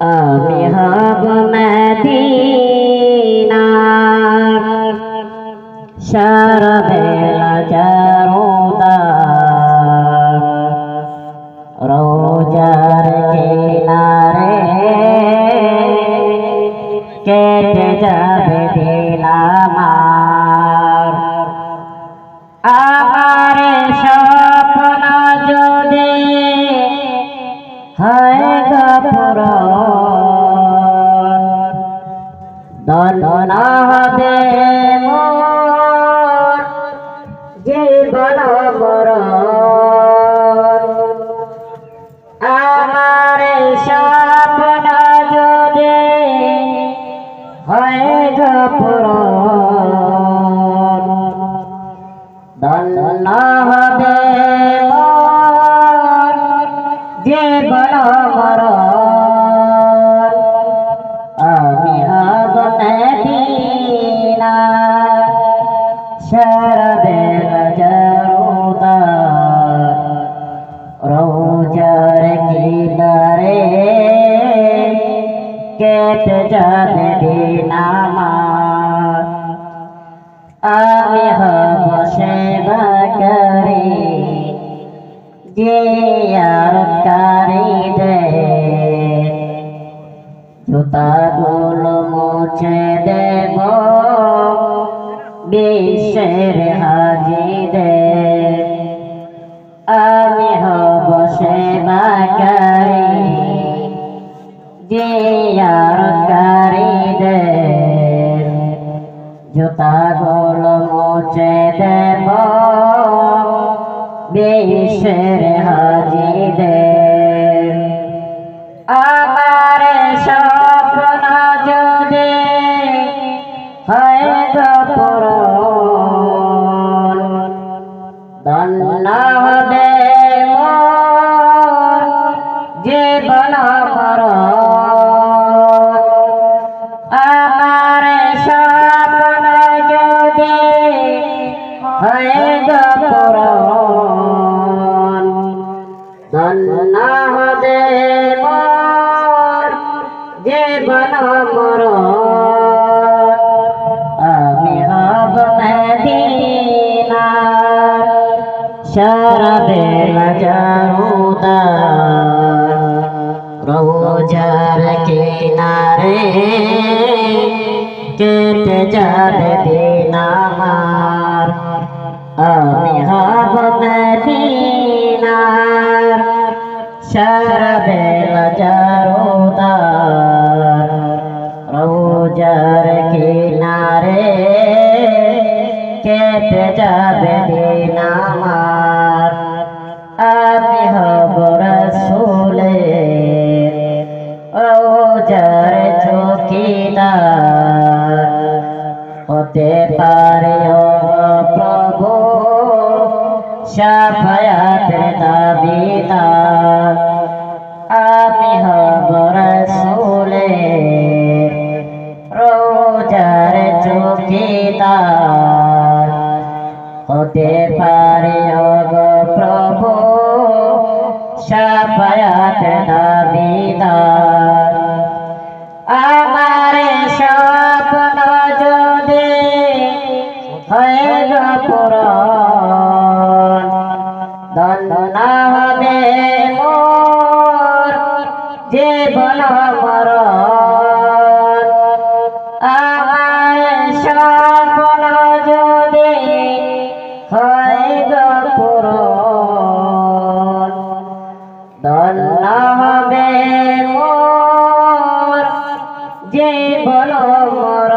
আমি হব মদিনার সারা বেলা জারুদার রোজার কিনারে কেটে যাবে দলন হবে মোর জীবন মরণ আমার স্বপ্ন যদি হয় গপুর দলন হবে মোর জীবন মরণ শরবেল জরুদার রোজার কিনারে কেটে যাবে দিন আমার। আমি হব সেবা করি জিয়ারতকারী দে। জুতাগুলো মুছে দেব বিশ্বের হাজি দে আমি হব সেবাকারী জিয়ারতকারী দে জুতাগুলো মুছে দেব। বিশ্বের হাজি দে জীবন মর আমার স্বপ্ন যদি হয় গপুর ধন্য হবে মোর জীবন মর আমি হব মদিনা শরবে নজরুদার রোজার কিনারে কেটে যাবে দিন আমার আমি হব মদিনার শরবে নজরুদার রোজার কিনারে কেটে যাবে দিন আমার রোজার চৌকিদার হতে পারে প্রভু সাফায়াতের দাবিদার জীবন মর আমার স্বপ্ন যদি হয় গপুর দন্ন হবে মোর। জীবন মর